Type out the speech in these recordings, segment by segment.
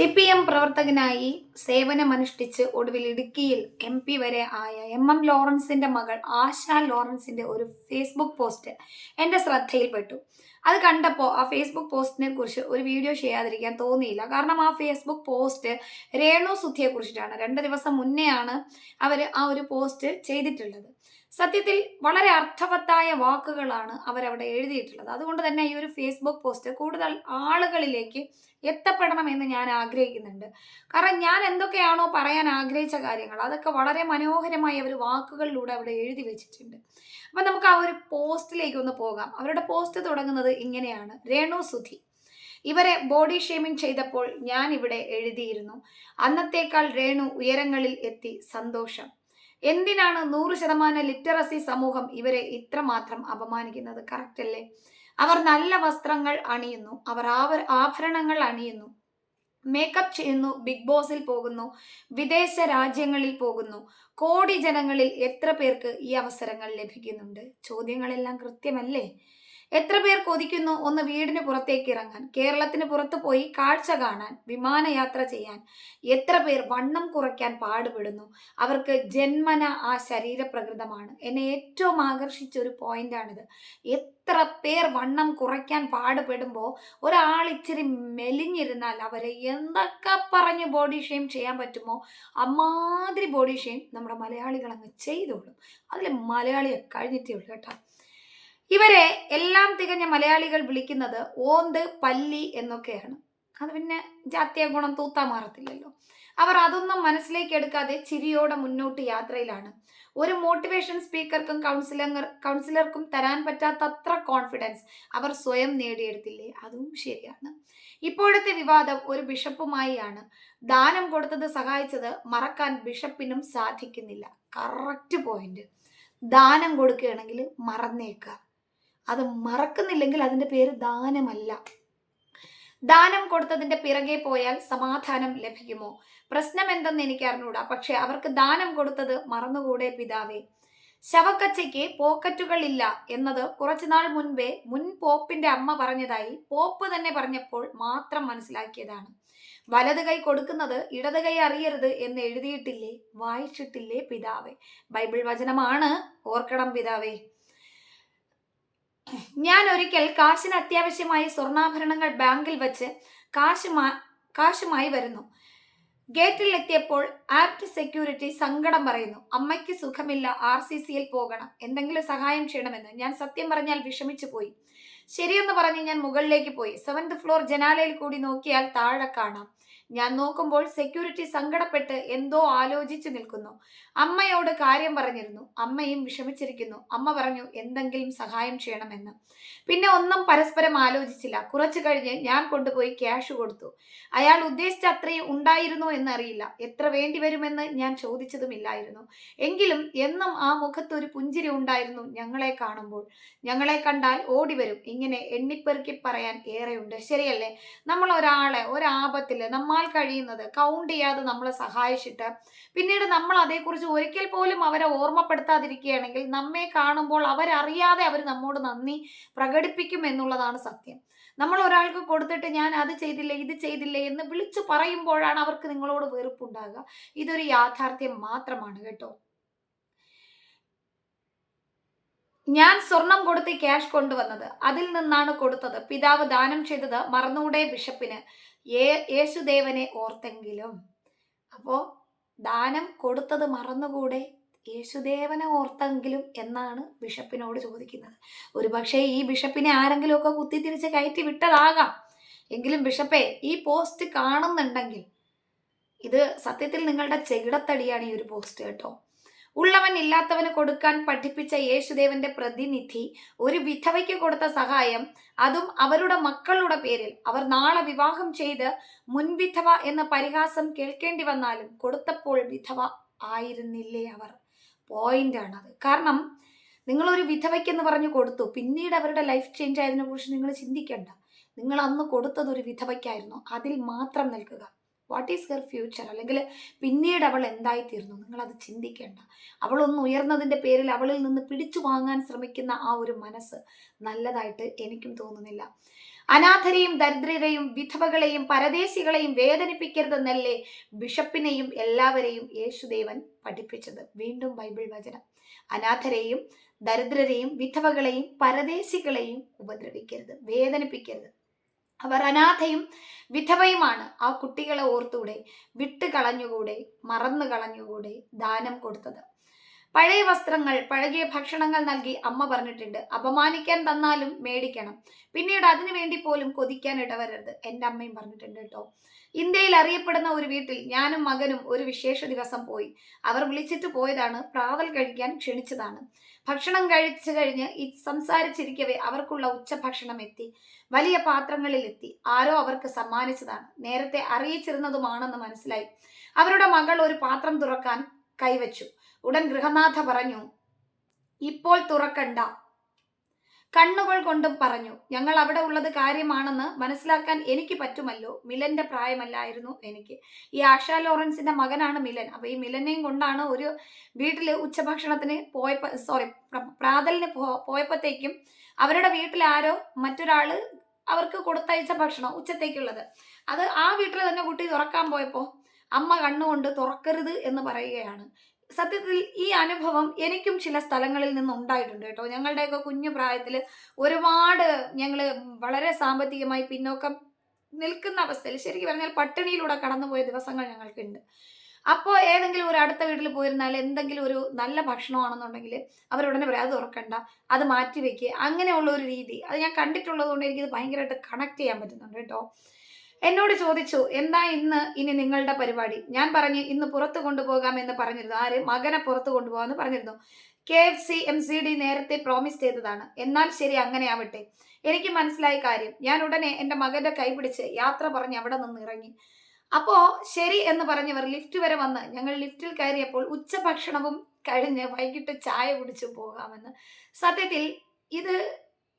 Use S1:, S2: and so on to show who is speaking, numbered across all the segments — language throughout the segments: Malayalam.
S1: സി പി എം പ്രവർത്തകനായി സേവനമനുഷ്ഠിച്ച് ഒടുവിൽ ഇടുക്കിയിൽ എം പി വരെ ആയ എം എം ലോറൻസിന്റെ മകൾ ആശ ലോറൻസിന്റെ ഒരു ഫേസ്ബുക്ക് പോസ്റ്റ് എന്റെ ശ്രദ്ധയിൽപ്പെട്ടു. അത് കണ്ടപ്പോൾ ആ ഫേസ്ബുക്ക് പോസ്റ്റിനെ കുറിച്ച് ഒരു വീഡിയോ ചെയ്യാതിരിക്കാൻ തോന്നിയില്ല. കാരണം ആ ഫേസ്ബുക്ക് പോസ്റ്റ് രേണു സുധിയെ കുറിച്ചിട്ടാണ്. രണ്ട് ദിവസം മുന്നെയാണ് അവർ ആ ഒരു പോസ്റ്റ് ചെയ്തിട്ടുള്ളത്. സത്യത്തിൽ വളരെ അർത്ഥവത്തായ വാക്കുകളാണ് അവരവിടെ എഴുതിയിട്ടുള്ളത്. അതുകൊണ്ട് തന്നെ ഈ ഒരു ഫേസ്ബുക്ക് പോസ്റ്റ് കൂടുതൽ ആളുകളിലേക്ക് എത്തപ്പെടണം എന്ന് ഞാൻ ആഗ്രഹിക്കുന്നുണ്ട്. കാരണം ഞാൻ എന്തൊക്കെയാണോ പറയാൻ ആഗ്രഹിച്ച കാര്യങ്ങൾ അതൊക്കെ വളരെ മനോഹരമായി അവർ വാക്കുകളിലൂടെ അവിടെ എഴുതി വെച്ചിട്ടുണ്ട്. അപ്പം നമുക്ക് ആ ഒരു പോസ്റ്റിലേക്ക് ഒന്ന് പോകാം. അവരുടെ പോസ്റ്റ് തുടങ്ങുന്നത് ഇങ്ങനെയാണ്. രേണു സുധി. ഇവരെ ബോഡി ഷേമിംഗ് ചെയ്തപ്പോൾ ഞാൻ ഇവിടെ എഴുതിയിരുന്നു. അന്നത്തേക്കാൾ രേണു ഉയരങ്ങളിൽ എത്തി സന്തോഷം. എന്തിനാണ് നൂറ് ശതമാനം ലിറ്ററസി സമൂഹം ഇവരെ ഇത്രമാത്രം അപമാനിക്കുന്നത്? കറക്റ്റ് അല്ലേ? അവർ നല്ല വസ്ത്രങ്ങൾ അണിയുന്നു. അവർ ആഭരണങ്ങൾ അണിയുന്നു. മേക്കപ്പ് ചെയ്യുന്നു ബിഗ് ബോസിൽ പോകുന്നു വിദേശ രാജ്യങ്ങളിൽ പോകുന്നു. കോടി ജനങ്ങളിൽ എത്ര പേർക്ക് ഈ അവസരങ്ങൾ ലഭിക്കുന്നുണ്ട്? ചോദ്യങ്ങളെല്ലാം കൃത്യമല്ലേ? എത്ര പേർ കൊതിക്കുന്നു ഒന്ന് വീടിന് പുറത്തേക്ക് ഇറങ്ങാൻ കേരളത്തിന് പുറത്തു പോയി കാഴ്ച കാണാൻ വിമാനയാത്ര ചെയ്യാൻ. എത്ര പേർ വണ്ണം കുറയ്ക്കാൻ പാടുപെടുന്നു. അവർക്ക് ജന്മന ആ ശരീരപ്രകൃതമാണ്. എന്നെ ഏറ്റവും ആകർഷിച്ച ഒരു പോയിന്റാണിത്. എത്ര പേർ വണ്ണം കുറയ്ക്കാൻ പാടുപെടുമ്പോൾ ഒരാൾ ഇച്ചിരി മെലിഞ്ഞിരുന്നാൽ അവരെ എന്തൊക്കെ പറഞ്ഞ് ബോഡി ഷെയിം ചെയ്യാൻ പറ്റുമോ അമാതിരി ബോഡി ഷെയിം നമ്മുടെ മലയാളികൾ അങ്ങ് ചെയ്തോളും. അതിൽ മലയാളിയെ കഴിഞ്ഞിട്ടേ ഉള്ളൂ കേട്ടോ. ഇവരെ എല്ലാം തികഞ്ഞ മലയാളികൾ വിളിക്കുന്നത് ഓന്ത് പല്ലി എന്നൊക്കെയാണ്. അത് പിന്നെ ജാത്യ ഗുണം തൂത്താ മാറത്തില്ലല്ലോ. അവർ അതൊന്നും മനസ്സിലേക്ക് എടുക്കാതെ ചിരിയോടെ മുന്നോട്ട് യാത്രയിലാണ്. ഒരു മോട്ടിവേഷൻ സ്പീക്കർക്കും കൗൺസിലർ കൗൺസിലർക്കും തരാൻ പറ്റാത്തത്ര കോൺഫിഡൻസ് അവർ സ്വയം നേടിയെടുത്തില്ലേ? അതും ശരിയാണ്. ഇപ്പോഴത്തെ വിവാദം ഒരു ബിഷപ്പുമായി ആണ് ദാനം കൊടുത്തത് സഹായിച്ചത് മറക്കാൻ ബിഷപ്പിനും സാധിക്കുന്നില്ല. കറക്റ്റ് പോയിന്റ് ദാനം കൊടുക്കുകയാണെങ്കിൽ മറന്നേക്കുക. അത് മറക്കുന്നില്ലെങ്കിൽ അതിന്റെ പേര് ദാനമല്ല. ദാനം കൊടുത്തതിന്റെ പിറകെ പോയാൽ സമാധാനം ലഭിക്കുമോ? പ്രശ്നം എന്തെന്ന് എനിക്ക് അറിഞ്ഞൂടാ. പക്ഷെ അവർക്ക് ദാനം കൊടുത്തത് മറന്നുകൂടെ പിതാവേ. ശവക്കച്ചയ്ക്ക് പോക്കറ്റുകളില്ല എന്നത് കുറച്ചുനാൾ മുൻപേ മുൻ പോപ്പിന്റെ അമ്മ പറഞ്ഞതായി പോപ്പ് തന്നെ പറഞ്ഞപ്പോൾ മാത്രം മനസ്സിലാക്കിയതാണ്. വലത് കൈ കൊടുക്കുന്നത് ഇടത് കൈ അറിയരുത് എന്ന് എഴുതിയിട്ടില്ലേ? വായിച്ചിട്ടില്ലേ പിതാവേ? ബൈബിൾ വചനമാണ്. ഓർക്കണം പിതാവേ. ഞാൻ ഒരിക്കൽ കാശിന് അത്യാവശ്യമായി സ്വർണാഭരണങ്ങൾ ബാങ്കിൽ വെച്ച് കാശുമാ കാശുമായി വരുന്നു. ഗേറ്റിൽ എത്തിയപ്പോൾ ആപ്റ്റ് സെക്യൂരിറ്റി സങ്കടം പറയുന്നു. അമ്മയ്ക്ക് സുഖമില്ല ആർ സി സിയിൽ പോകണം. എന്തെങ്കിലും സഹായം ചെയ്യണമെന്ന്. ഞാൻ സത്യം പറഞ്ഞാൽ വിഷമിച്ചു പോയി. ശരിയെന്ന് പറഞ്ഞ് ഞാൻ മുകളിലേക്ക് പോയി. സെവൻത് ഫ്ലോർ ജനാലയിൽ കൂടി നോക്കിയാൽ താഴെ കാണാം. ഞാൻ നോക്കുമ്പോൾ സെക്യൂരിറ്റി സങ്കടപ്പെട്ട് എന്തോ ആലോചിച്ചു നിൽക്കുന്നു. അമ്മയോട് കാര്യം പറഞ്ഞിരുന്നു. അമ്മയും വിഷമിച്ചിരിക്കുന്നു. അമ്മ പറഞ്ഞു എന്തെങ്കിലും സഹായം ചെയ്യണമെന്ന്. പിന്നെ ഒന്നും പരസ്പരം ആലോചിച്ചില്ല. കുറച്ചു കഴിഞ്ഞ് ഞാൻ കൊണ്ടുപോയി ക്യാഷ് കൊടുത്തു. അയാൾ ഉദ്ദേശിച്ച അത്രയും ഉണ്ടായിരുന്നോ എന്നറിയില്ല. എത്ര വേണ്ടി വരുമെന്ന് ഞാൻ ചോദിച്ചതുമില്ലായിരുന്നു. എങ്കിലും എന്നും ആ മുഖത്ത് ഒരു പുഞ്ചിരി ഉണ്ടായിരുന്നു ഞങ്ങളെ കാണുമ്പോൾ. ഞങ്ങളെ കണ്ടാൽ ഓടി വരും. ഇങ്ങനെ എണ്ണിപ്പെറുക്കി പറയാൻ ഏറെയുണ്ട്. ശരിയല്ലേ? നമ്മൾ ഒരാളെ ഒരാപത്തിൽ നമ്മാൽ കഴിയുന്നത്? കൗണ്ട് ചെയ്യാതെ നമ്മളെ സഹായിച്ചിട്ട്. പിന്നീട് നമ്മൾ അതേക്കുറിച്ച് ഒരിക്കൽ പോലും അവരെ ഓർമ്മപ്പെടുത്താതിരിക്കുകയാണെങ്കിൽ നമ്മെ കാണുമ്പോൾ അവരറിയാതെ അവർ നമ്മോട് നന്ദി പ്രകടിപ്പിക്കും എന്നുള്ളതാണ് സത്യം. നമ്മൾ ഒരാൾക്ക് കൊടുത്തിട്ട് ഞാൻ അത് ചെയ്തില്ല ഇത് ചെയ്തില്ല എന്ന് വിളിച്ചു പറയുമ്പോഴാണ് അവർക്ക് നിങ്ങളോട് വെറുപ്പുണ്ടാകുക. ഇതൊരു യാഥാർത്ഥ്യം മാത്രമാണ് കേട്ടോ. ഞാൻ സ്വർണം കൊടുത്ത് ക്യാഷ് കൊണ്ടുവന്നത്. അതിൽ നിന്നാണ് കൊടുത്തത്. പിതാവ് ദാനം ചെയ്തത് മറന്നൂടെ ബിഷപ്പിന്. യേശുദേവനെ ഓർത്തെങ്കിലും. അപ്പോ ദാനം കൊടുത്തത് മറന്നുകൂടെ യേശുദേവനെ ഓർത്തെങ്കിലും എന്നാണ് ബിഷപ്പിനോട് ചോദിക്കുന്നത്. ഒരുപക്ഷെ ഈ ബിഷപ്പിനെ ആരെങ്കിലും ഒക്കെ കുത്തിത്തിരിച്ച് കയറ്റി വിട്ടതാകാം. എങ്കിലും ബിഷപ്പെ ഈ പോസ്റ്റ് കാണുന്നുണ്ടെങ്കിൽ ഇത് സത്യത്തിൽ നിങ്ങളുടെ ചെകിടത്തടിയാണ് ഈ ഒരു പോസ്റ്റ് കേട്ടോ. ഉള്ളവൻ ഇല്ലാത്തവന് കൊടുക്കാൻ പഠിപ്പിച്ച യേശുദേവന്റെ പ്രതിനിധി ഒരു വിധവയ്ക്ക് കൊടുത്ത സഹായം അതും അവരുടെ മക്കളുടെ പേരിൽ. അവർ നാളെ വിവാഹം ചെയ്ത് മുൻവിധവ എന്ന പരിഹാസം കേൾക്കേണ്ടി വന്നാലും കൊടുത്തപ്പോൾ വിധവ ആയിരുന്നില്ലേ അവർ? പോയിന്റാണ് അത് കാരണം നിങ്ങൾ ഒരു വിധവയ്ക്കെന്ന് പറഞ്ഞു കൊടുത്തു. പിന്നീട് അവരുടെ ലൈഫ് ചേഞ്ച് ആയതിനെ കുറിച്ച് നിങ്ങൾ ചിന്തിക്കേണ്ട. നിങ്ങൾ അന്ന് കൊടുത്തത് ഒരു വിധവയ്ക്കായിരുന്നു. അതിൽ മാത്രം നിൽക്കുക. വാട്ട് ഈസ് ഹെർ ഫ്യൂച്ചർ അല്ലെങ്കിൽ പിന്നീട് അവൾ എന്തായിത്തീർന്നു? നിങ്ങളത് ചിന്തിക്കേണ്ട. അവളൊന്ന് ഉയർന്നതിന്റെ പേരിൽ അവളിൽ നിന്ന് പിടിച്ചു വാങ്ങാൻ ശ്രമിക്കുന്ന ആ ഒരു മനസ്സ് നല്ലതായിട്ട് എനിക്കും തോന്നുന്നില്ല. അനാഥരെയും ദരിദ്രരെയും വിധവകളെയും പരദേശികളെയും വേദനിപ്പിക്കരുതെന്നല്ലേ ബിഷപ്പിനെയും എല്ലാവരെയും യേശുദേവൻ പഠിപ്പിച്ചത്. വീണ്ടും ബൈബിൾ വചനം. അനാഥരെയും ദരിദ്രരെയും വിധവകളെയും പരദേശികളെയും ഉപദ്രവിക്കരുത്. വേദനിപ്പിക്കരുത്. അവർ അനാഥയും വിധവയുമാണ്. ആ കുട്ടികളെ ഓർത്തൂടെ വിട്ട് കളഞ്ഞുകൂടെ മറന്നു കളഞ്ഞുകൂടെ ദാനം കൊടുത്തത്. പഴയ വസ്ത്രങ്ങൾ പഴകിയ ഭക്ഷണങ്ങൾ നൽകി അമ്മ പറഞ്ഞിട്ടുണ്ട്. അപമാനിക്കാൻ തന്നാലും മേടിക്കണം. പിന്നീട് അതിനു വേണ്ടി പോലും കൊതിക്കാൻ ഇടവരരുത്. എന്റെ അമ്മയും പറഞ്ഞിട്ടുണ്ട് കേട്ടോ. ഇന്ത്യയിൽ അറിയപ്പെടുന്ന ഒരു വീട്ടിൽ ഞാനും മകനും ഒരു വിശേഷ ദിവസം പോയി. അവർ വിളിച്ചിട്ട് പോയതാണ്. പ്രാവൽ കഴിക്കാൻ ക്ഷണിച്ചതാണ്. ഭക്ഷണം കഴിച്ചു കഴിഞ്ഞ് സംസാരിച്ചിരിക്കവേ അവർക്കുള്ള ഉച്ചഭക്ഷണം എത്തി. വലിയ പാത്രങ്ങളിൽ എത്തി. ആരോ അവർക്ക് സമ്മാനിച്ചതാണ്. നേരത്തെ അറിയിച്ചിരുന്നതുമാണെന്ന് മനസ്സിലായി. അവരുടെ മകൾ ഒരു പാത്രം തുറക്കാൻ കൈവച്ചു. ഉടൻ ഗൃഹനാഥ പറഞ്ഞു ഇപ്പോൾ തുറക്കണ്ട. കണ്ണുകൾ കൊണ്ടും പറഞ്ഞു ഞങ്ങൾ അവിടെ ഉള്ളത് കാര്യമാണെന്ന് മനസ്സിലാക്കാൻ എനിക്ക് പറ്റുമല്ലോ? മിലന്റെ പ്രായമല്ലായിരുന്നു എനിക്ക്. ഈ ആഷ ലോറൻസിന്റെ മകനാണ് മിലൻ. അപ്പൊ ഈ മിലനെയും കൊണ്ടാണ് ഒരു വീട്ടിൽ ഉച്ചഭക്ഷണത്തിന് പോയ സോറി പ്രാതലിന് പോയപ്പോഴത്തേക്കും അവരുടെ വീട്ടിൽ ആരോ മറ്റൊരാൾ അവർക്ക് കൊടുത്തയച്ച ഭക്ഷണം ഉച്ചത്തേക്കുള്ളത്. അത് ആ വീട്ടിൽ തന്നെ കുട്ടി തുറക്കാൻ പോയപ്പോൾ അമ്മ കണ്ണുകൊണ്ട് തുറക്കരുത് എന്ന് പറയുകയാണ്. സത്യത്തിൽ ഈ അനുഭവം എനിക്കും ചില സ്ഥലങ്ങളിൽ നിന്ന് ഉണ്ടായിട്ടുണ്ട് കേട്ടോ. ഞങ്ങളുടെയൊക്കെ കുഞ്ഞു പ്രായത്തിൽ ഒരുപാട് ഞങ്ങൾ വളരെ സാമ്പത്തികമായി പിന്നോക്കം നിൽക്കുന്ന അവസ്ഥയിൽ ശരിക്കും പറഞ്ഞാൽ പട്ടിണിയിലൂടെ കടന്നുപോയ ദിവസങ്ങൾ ഞങ്ങൾക്കുണ്ട്. അപ്പോൾ ഏതെങ്കിലും ഒരു അടുത്ത വീട്ടിൽ പോയിരുന്നാൽ എന്തെങ്കിലും ഒരു നല്ല ഭക്ഷണമാണെന്നുണ്ടെങ്കിൽ അവരുടനെ പറയാം അത് തുറക്കണ്ട അത് മാറ്റി വെക്കുക അങ്ങനെയുള്ള ഒരു രീതി. അത് ഞാൻ കണ്ടിട്ടുള്ളത് കൊണ്ട് എനിക്കിത് ഭയങ്കരമായിട്ട് കണക്ട് ചെയ്യാൻ പറ്റുന്നുണ്ട് കേട്ടോ. എന്നോട് ചോദിച്ചു എന്താ ഇന്ന് ഇനി നിങ്ങളുടെ പരിപാടി? ഞാൻ പറഞ്ഞു ഇന്ന് പുറത്ത് കൊണ്ടുപോകാം എന്ന് പറഞ്ഞിരുന്നു. ആര്? മകനെ പുറത്ത് കൊണ്ടുപോകാമെന്ന് പറഞ്ഞിരുന്നു. K F C M C D നേരത്തെ പ്രോമിസ് ചെയ്തതാണ്. എന്നാൽ ശരി അങ്ങനെ ആവട്ടെ എനിക്ക് മനസ്സിലായ കാര്യം ഞാൻ ഉടനെ എന്റെ മകന്റെ കൈ പിടിച്ച് യാത്ര പറഞ്ഞ് അവിടെ നിന്ന് ഇറങ്ങി. അപ്പോ ശരി എന്ന് പറഞ്ഞവർ ലിഫ്റ്റ് വരെ വന്ന് ഞങ്ങൾ ലിഫ്റ്റിൽ കയറിയപ്പോൾ ഉച്ചഭക്ഷണവും കഴിഞ്ഞ് വൈകിട്ട് ചായ കുടിച്ചു പോകാമെന്ന്. സത്യത്തിൽ ഇത്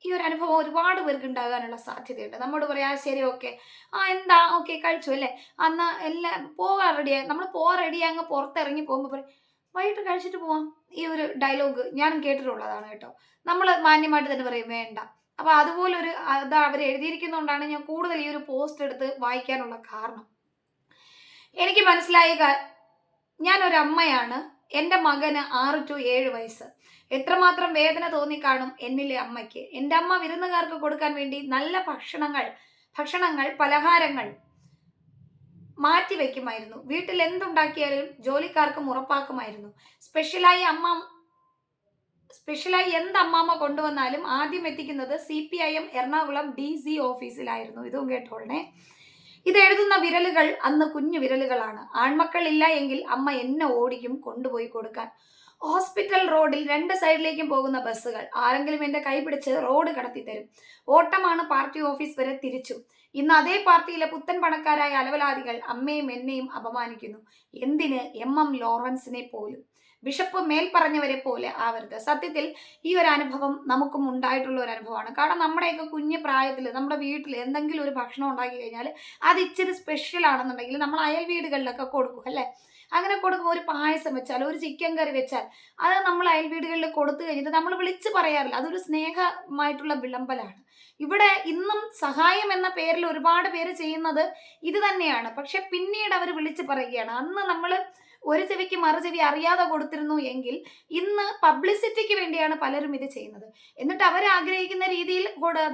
S1: ഈ ഒരു അനുഭവം ഒരുപാട് പേർക്ക് ഉണ്ടാകാനുള്ള സാധ്യതയുണ്ട്. നമ്മോട് പറയാ ശരി ഓക്കെ. ആ എന്താ? ഓക്കെ കഴിച്ചു അല്ലേ? അന്ന് എല്ലാം പോകാൻ റെഡിയായി നമ്മൾ പോകാൻ റെഡിയായി അങ്ങ് പുറത്തിറങ്ങി പോകുമ്പോൾ പറയും വൈകിട്ട് കഴിച്ചിട്ട് പോവാം. ഈ ഒരു ഡയലോഗ് ഞാനും കേട്ടിട്ടുള്ളതാണ് കേട്ടോ. നമ്മൾ മാന്യമായിട്ട് തന്നെ പറയും വേണ്ട. അപ്പൊ അതുപോലെ ഒരു അത് അവർ എഴുതിയിരിക്കുന്നതുകൊണ്ടാണ് ഞാൻ കൂടുതൽ ഈ ഒരു പോസ്റ്റ് എടുത്ത് വായിക്കാനുള്ള കാരണം. എനിക്ക് മനസ്സിലായി ഞാൻ ഒരു അമ്മയാണ് എന്റെ മകന് ആറ് ടു ഏഴ് വയസ്സ്. എത്രമാത്രം വേദന തോന്നിക്കാണും എന്നിലെ അമ്മയ്ക്ക്. എന്റെ അമ്മ വിരുന്നുകാർക്ക് കൊടുക്കാൻ വേണ്ടി നല്ല ഭക്ഷണങ്ങൾ ഭക്ഷണങ്ങൾ പലഹാരങ്ങൾ മാറ്റി വെക്കുമായിരുന്നു വീട്ടിൽ എന്തുണ്ടാക്കിയാലും ജോലിക്കാർക്കും ഉറപ്പാക്കുമായിരുന്നു. സ്പെഷ്യലായി അമ്മ സ്പെഷ്യലായി എന്ത് അമ്മാമ്മ കൊണ്ടുവന്നാലും ആദ്യം എത്തിക്കുന്നത് C P I M Ernakulam D C ഓഫീസിലായിരുന്നു. ഇതും കേട്ടോളണേ. ഇത് എഴുതുന്ന വിരലുകൾ അന്ന് കുഞ്ഞു വിരലുകളാണ്. ആൺമക്കൾ ഇല്ല എങ്കിൽ അമ്മ എന്നെ ഓടിക്കും കൊണ്ടുപോയി കൊടുക്കാൻ. ഹോസ്പിറ്റൽ റോഡിൽ രണ്ട് സൈഡിലേക്കും പോകുന്ന ബസ്സുകൾ. ആരെങ്കിലും എന്റെ കൈ പിടിച്ച് റോഡ് കടത്തി തരും ഓട്ടമാണ് പാർട്ടി ഓഫീസ് വരെ തിരിച്ചു. ഇന്ന് അതേ പാർട്ടിയിലെ പുത്തൻ പണക്കാരായ അലവലാദികൾ അമ്മയും എന്നെയും അപമാനിക്കുന്നു. എന്തിന് എം എം ലോറൻസിനെ പോലും? ബിഷപ്പ് മേൽ പറഞ്ഞവരെ പോലെ ആവരുത്. സത്യത്തിൽ ഈ ഒരു അനുഭവം നമുക്കും ഉണ്ടായിട്ടുള്ള ഒരു അനുഭവമാണ്. കാരണം നമ്മുടെയൊക്കെ കുഞ്ഞു പ്രായത്തിൽ നമ്മുടെ വീട്ടിൽ എന്തെങ്കിലും ഒരു ഭക്ഷണം ഉണ്ടാക്കി കഴിഞ്ഞാൽ അത് ഇച്ചിരി സ്പെഷ്യൽ ആണെന്നുണ്ടെങ്കിൽ നമ്മൾ അയൽ വീടുകളിലൊക്കെ കൊടുക്കും അല്ലേ? അങ്ങനെ കൊടുക്കുമ്പോൾ ഒരു പായസം വെച്ചാൽ ഒരു ചിക്കൻ കറി വെച്ചാൽ അത് നമ്മൾ അയൽ വീടുകളിൽ കൊടുത്തു കഴിഞ്ഞിട്ട് നമ്മൾ വിളിച്ച് പറയാറില്ല. അതൊരു സ്നേഹമായിട്ടുള്ള വിളമ്പലാണ്. ഇവിടെ ഇന്നും സഹായം എന്ന പേരിൽ ഒരുപാട് പേര് ചെയ്യുന്നത് ഇത് തന്നെയാണ്. പക്ഷെ പിന്നീട് അവർ വിളിച്ച് പറയുകയാണ് അന്ന് നമ്മൾ ഒരു ചെവിക്ക് മറു ചെവി അറിയാതെ കൊടുത്തിരുന്നു എങ്കിൽ ഇന്ന് പബ്ലിസിറ്റിക്ക് വേണ്ടിയാണ് പലരും ഇത് ചെയ്യുന്നത്. എന്നിട്ട് അവർ ആഗ്രഹിക്കുന്ന രീതിയിൽ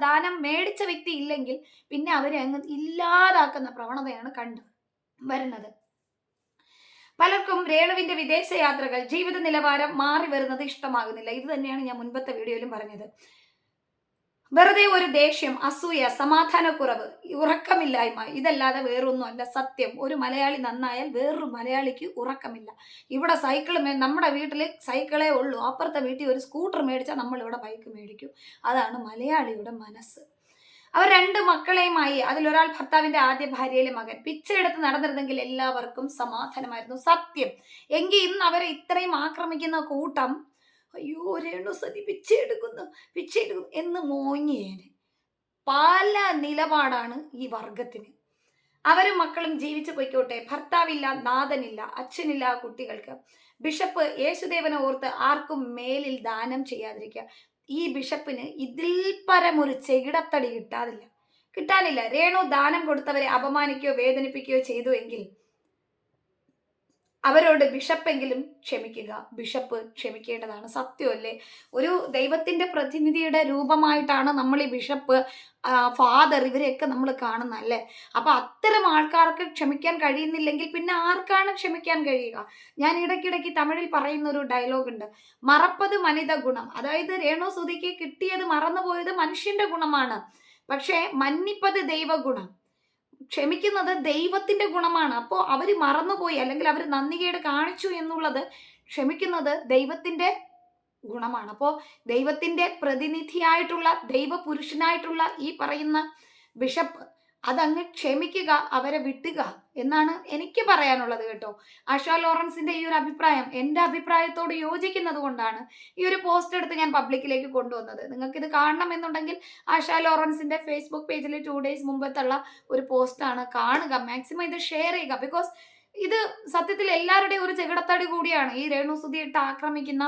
S1: ദാനം മേടിച്ച വ്യക്തി ഇല്ലെങ്കിൽ പിന്നെ അവരെ അങ്ങ് ഇല്ലാതാക്കുന്ന പ്രവണതയാണ് കണ്ടു വരുന്നത്. പലർക്കും രേണുവിന്റെ വിദേശ യാത്രകൾ ജീവിത നിലവാരം മാറി വരുന്നത് ഇഷ്ടമാകുന്നില്ല. ഇത് തന്നെയാണ് ഞാൻ മുൻപത്തെ വീഡിയോയിലും പറഞ്ഞത്. വെറുതെ ഒരു ദേഷ്യം അസൂയ സമാധാനക്കുറവ് ഉറക്കമില്ലായ്മ ഇതല്ലാതെ വേറൊന്നുമല്ല സത്യം. ഒരു മലയാളി നന്നായാൽ വേറൊരു മലയാളിക്ക് ഉറക്കമില്ല. ഇവിടെ സൈക്കിൾ മേ നമ്മുടെ വീട്ടിൽ സൈക്കിളേ ഉള്ളൂ. അപ്പുറത്തെ വീട്ടിൽ ഒരു സ്കൂട്ടർ മേടിച്ചാൽ നമ്മളിവിടെ ബൈക്ക് മേടിക്കും. അതാണ് മലയാളിയുടെ മനസ്സ്. അവർ രണ്ട് മക്കളെയുമായി അതിലൊരാൾ ഭർത്താവിന്റെ ആദ്യ ഭാര്യയിലെ മകൻ. പിച്ചയെടുത്ത് നടന്നിരുന്നെങ്കിൽ എല്ലാവർക്കും സമാധാനമായിരുന്നു. സത്യം. എങ്കിൽ ഇന്ന് അവരെ ഇത്രയും ആക്രമിക്കുന്ന കൂട്ടം അയ്യോ രേണു സതി പിച്ചയെടുക്കുന്നു പിച്ചയെടുക്കുന്നു എന്ന് മോങ്ങിയേന് പല നിലപാടാണ് ഈ വർഗത്തിന്. അവരും മക്കളും ജീവിച്ചു പൊയ്ക്കോട്ടെ. ഭർത്താവില്ല നാഥനില്ല അച്ഛനില്ല കുട്ടികൾക്ക്. ബിഷപ്പ് യേശുദേവനെ ഓർത്ത് ആർക്കും മേലിൽ ദാനം ചെയ്യാതിരിക്കുക. ഈ ബിഷപ്പിന് ഇതിൽ പരമൊരു ചെകിടത്തടി കിട്ടാതില്ല. കിട്ടാനില്ല. രേണു ദാനം കൊടുത്തവരെ അപമാനിക്കുകയോ വേദനിപ്പിക്കുകയോ ചെയ്തു എങ്കിൽ അവരോട് ബിഷപ്പെങ്കിലും ക്ഷമിക്കുക. ബിഷപ്പ് ക്ഷമിക്കേണ്ടതാണ് സത്യമല്ലേ ഒരു ദൈവത്തിന്റെ പ്രതിനിധിയുടെ രൂപമായിട്ടാണ് നമ്മൾ ഈ ബിഷപ്പ് ഫാദർ ഇവരെയൊക്കെ നമ്മൾ കാണുന്നല്ലേ അപ്പം അത്തരം ആൾക്കാർക്ക് ക്ഷമിക്കാൻ കഴിയുന്നില്ലെങ്കിൽ പിന്നെ ആർക്കാണ് ക്ഷമിക്കാൻ കഴിയുക? ഞാൻ ഇടയ്ക്കിടയ്ക്ക് തമിഴിൽ പറയുന്ന ഒരു ഡയലോഗ് ഉണ്ട്. മറപ്പത് മനിത ഗുണം. അതായത് രേണു സുതിക്ക് കിട്ടിയത് മറന്നുപോയത് മനുഷ്യന്റെ ഗുണമാണ്. പക്ഷേ മന്നിപ്പത് ദൈവഗുണം. ക്ഷമിക്കുന്നത് ദൈവത്തിന്റെ ഗുണമാണ്. അപ്പോൾ അവർ മറന്നുപോയി അല്ലെങ്കിൽ അവർ നന്ദികേട് കാണിച്ചു എന്നുള്ളത് ക്ഷമിക്കുന്നത് ദൈവത്തിന്റെ ഗുണമാണ്. അപ്പോൾ ദൈവത്തിന്റെ പ്രതിനിധിയായിട്ടുള്ള ദൈവപുരുഷനായിട്ടുള്ള ഈ പറയുന്ന ബിഷപ്പ് അതങ്ങ് ക്ഷമിക്കുക അവരെ വിട്ടുക. എന്നാണ് എനിക്ക് പറയാനുള്ളത് കേട്ടോ. ആഷാ ലോറൻസിന്റെ ഈ ഒരു അഭിപ്രായം എന്റെ അഭിപ്രായത്തോട് യോജിക്കുന്നത് കൊണ്ടാണ് ഈ ഒരു പോസ്റ്റ് എടുത്ത് ഞാൻ പബ്ലിക്കിലേക്ക് കൊണ്ടുവന്നത്. നിങ്ങൾക്ക് ഇത് കാണണം എന്നുണ്ടെങ്കിൽ ആഷ ലോറൻസിന്റെ ഫേസ്ബുക്ക് പേജിൽ ടു ഡേയ്സ് മുമ്പത്തുള്ള ഒരു പോസ്റ്റാണ് കാണുക. മാക്സിമം ഇത് ഷെയർ ചെയ്യുക. ബിക്കോസ് ഇത് സത്യത്തിൽ എല്ലാവരുടെയും ഒരു ചെകിടത്തടി കൂടിയാണ്. ഈ രേണു സുധി ഇട്ട് ആക്രമിക്കുന്ന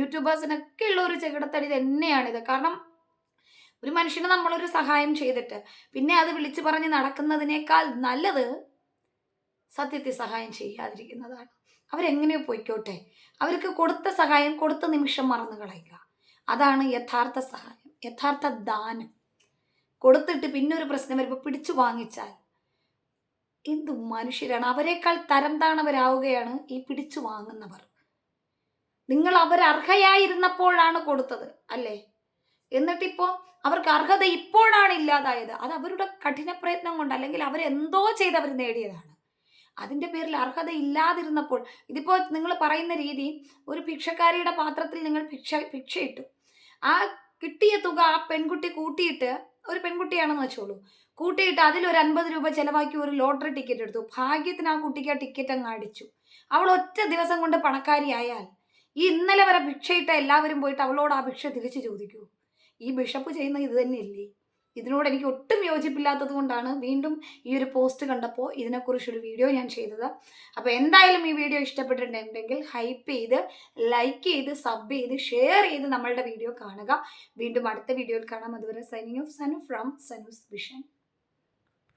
S1: യൂട്യൂബേഴ്സിനൊക്കെ ഉള്ള ഒരു ചെകിടത്തടി ഇത്. കാരണം ഒരു മനുഷ്യന് നമ്മളൊരു സഹായം ചെയ്തിട്ട് പിന്നെ അത് വിളിച്ചു പറഞ്ഞ് നടക്കുന്നതിനേക്കാൾ നല്ലത് സത്യത്തിൽ സഹായം ചെയ്യാതിരിക്കുന്നതാണ്. അവരെങ്ങനെ പോയിക്കോട്ടെ? അവർക്ക് കൊടുത്ത സഹായം കൊടുത്ത നിമിഷം മറന്നു കളയുക. അതാണ് യഥാർത്ഥ സഹായം യഥാർത്ഥ ദാനം. കൊടുത്തിട്ട് പിന്നെ ഒരു പ്രശ്നം വരുമ്പോൾ പിടിച്ചു വാങ്ങിച്ചാൽ എന്ത് മനുഷ്യരാണ്? അവരെക്കാൾ തരം താണവരാവുകയാണ് ഈ പിടിച്ചു വാങ്ങുന്നവർ. നിങ്ങൾ അവർ അർഹയായിരുന്നപ്പോഴാണ് കൊടുത്തത് അല്ലേ? എന്നിട്ടിപ്പോ അവർക്ക് അർഹത ഇപ്പോഴാണ് ഇല്ലാതായത്. അത് അവരുടെ കഠിന പ്രയത്നം കൊണ്ട് അല്ലെങ്കിൽ അവരെന്തോ ചെയ്ത് അവർ നേടിയതാണ്. അതിന്റെ പേരിൽ അർഹത ഇല്ലാതിരുന്നപ്പോൾ ഇതിപ്പോൾ നിങ്ങൾ പറയുന്ന രീതി ഒരു ഭിക്ഷക്കാരിയുടെ പാത്രത്തിൽ നിങ്ങൾ ഭിക്ഷ ഭിക്ഷയിട്ടു. ആ കിട്ടിയ തുക ആ പെൺകുട്ടി കൂട്ടിയിട്ട് ഒരു പെൺകുട്ടിയാണെന്ന് വെച്ചോളൂ. കൂട്ടിയിട്ട് ഒരു അൻപത് രൂപ ചിലവാക്കി ഒരു ലോട്ടറി ടിക്കറ്റ് എടുത്തു. ഭാഗ്യത്തിന് ആ കുട്ടിക്ക് ആ ടിക്കറ്റ് അങ്ങ് അടിച്ചു. അവൾ ഒറ്റ ദിവസം കൊണ്ട് പണക്കാരിയായാൽ ഈ ഇന്നലെ വരെ ഭിക്ഷയിട്ട എല്ലാവരും പോയിട്ട് അവളോട് ആ ഭിക്ഷ തിരിച്ചു ചോദിക്കൂ. ഈ ബിഷപ്പ് ചെയ്യുന്ന ഇത് തന്നെയല്ലേ? ഇതിനോട് എനിക്ക് ഒട്ടും യോജിപ്പില്ലാത്തത് കൊണ്ടാണ് വീണ്ടും ഈ ഒരു പോസ്റ്റ് കണ്ടപ്പോൾ ഇതിനെക്കുറിച്ചൊരു വീഡിയോ ഞാൻ ചെയ്തത്. അപ്പോൾ എന്തായാലും ഈ വീഡിയോ ഇഷ്ടപ്പെട്ടിട്ടുണ്ടെങ്കിൽ ഹൈപ്പ് ചെയ്ത് ലൈക്ക് ചെയ്ത് സബ് ചെയ്ത് ഷെയർ ചെയ്ത് നമ്മളുടെ വീഡിയോ കാണുക. വീണ്ടും അടുത്ത വീഡിയോയിൽ കാണാം. അതുവരെ signing off Sanu from Sanu's vision.